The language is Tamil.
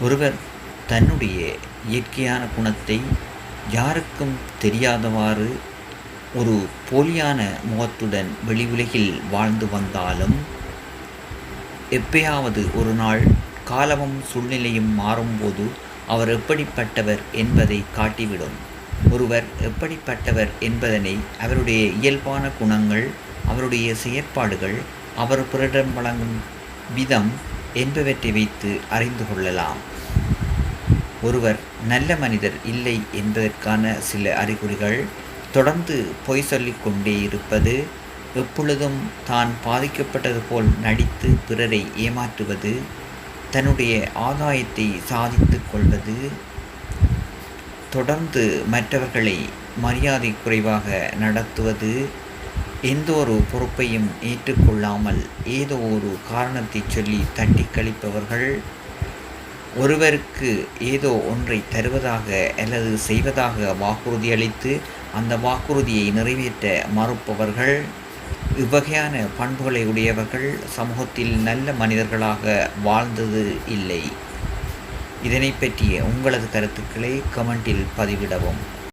ஒருவர் தன்னுடைய இயற்கையான குணத்தை யாருக்கும் தெரியாதவாறு ஒரு போலியான முகத்துடன் வெளி உலகில் வாழ்ந்து வந்தாலும் எப்பயாவது ஒரு நாள் காலமும் சூழ்நிலையும் மாறும்போது அவர் எப்படிப்பட்டவர் என்பதை காட்டிவிடும். ஒருவர் எப்படிப்பட்டவர் என்பதனை அவருடைய இயல்பான குணங்கள் அவருடைய செயற்பாடுகள் அவர் பிறரிடம் வழங்கும் விதம் என்பவற்றை வைத்து அறிந்து கொள்ளலாம். ஒருவர் நல்ல மனிதர் இல்லை என்பதற்கான சில அறிகுறிகள் தொடர்ந்து பொய் சொல்லிக் கொண்டே இருப்பது எப்பொழுதும் தான் பாதிக்கப்பட்டது போல் நடித்து பிறரை ஏமாற்றுவது தன்னுடைய ஆதாயத்தை சாதித்து கொள்வது தொடர்ந்து மற்றவர்களை மரியாதை குறைவாக நடத்துவது எந்த ஒரு பொறுப்பையும் ஏற்றுக்கொள்ளாமல் ஏதோ ஒரு காரணத்தை சொல்லி தட்டி கழிப்பவர்கள் ஒருவருக்கு ஏதோ ஒன்றை தருவதாக அல்லது செய்வதாக வாக்குறுதி அளித்து அந்த வாக்குறுதியை நிறைவேற்ற மறுப்பவர்கள் இவ்வகையான பண்புகளை உடையவர்கள் சமூகத்தில் நல்ல மனிதர்களாக வாழ்ந்தது இல்லை. இதனை பற்றிய உங்களது கருத்துக்களை கமெண்டில் பதிவிடவும்.